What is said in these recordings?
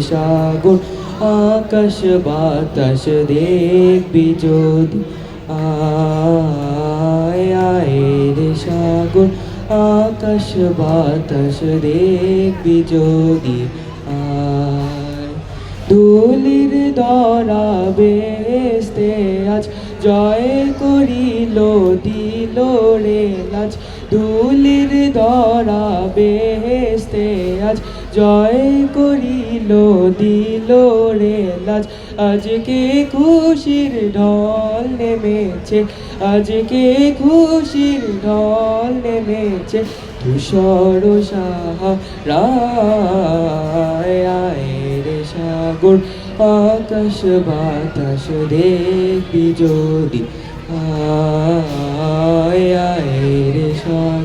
সাগর, আকাশ বাতাস দেখবি যদি। আয় আয় রে সাগর, আকাশ বাতাস দেখবি যদি। আয়, ধুলির দরা বেস্তে আজ, জয় করিল, দিল রে লাজ। ধুলির দরা বেস্তে আজ জয় করিল, দিল রে লাজ। আজকে খুশির ঢল নেমেছে, আজকে খুশির ঢল নেমেছে। তুষর সাহারায় আয় রে সাগর, আকাশ বাতাস দেখবি যদি। আয় আয়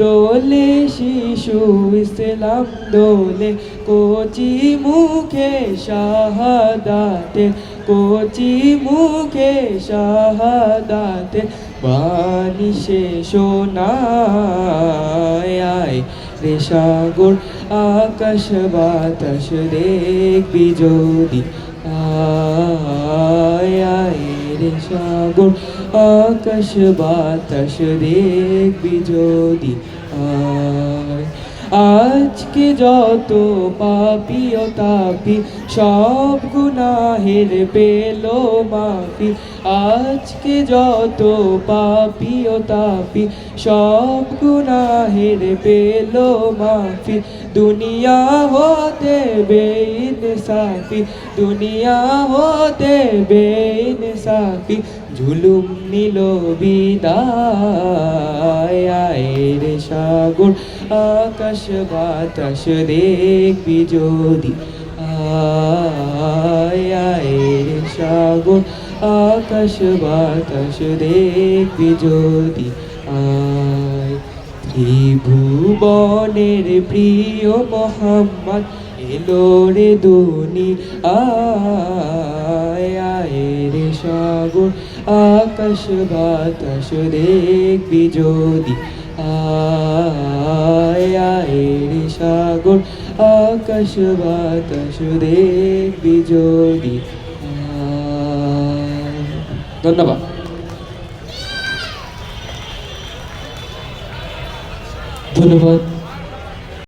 দোলে শিশু ইসলাম দোলে, কোচি মুখে শাহাদাতে, কোচি মুখে শাহাদাতে, বাণী শোনায়, আয় রে সাগর, আকাশ বাতাস দেখবি যদি আয় রে সাগর আকাশ বাতাস দেখবি যদি আজকে যত পাপি ও তাপি, সব গুনাহের পেল মাফি। আজকে যত পাপি ও তাপি, সব গুনাহের পেল মাফি। দুনিয়া হতে বেইন সাফি দুনিয়া হতে বেইন সাফি ঝুলুম নিল বিদায় সাগর, আকাশ বাতাস দেখবি যদি। আয় সাগর, আকাশ বাতাস দেখবি যদি। আয়, ত্রিভুবনের প্রিয় মোহাম্মদ এলো রে দুনি, আয় রে সাগর, আকাশ বাতাস দেখবি যদি। আয় রে সাগর, আকাশ বাতাস দেখবি যদি। ধন্যবাদ। ধন্যবাদ।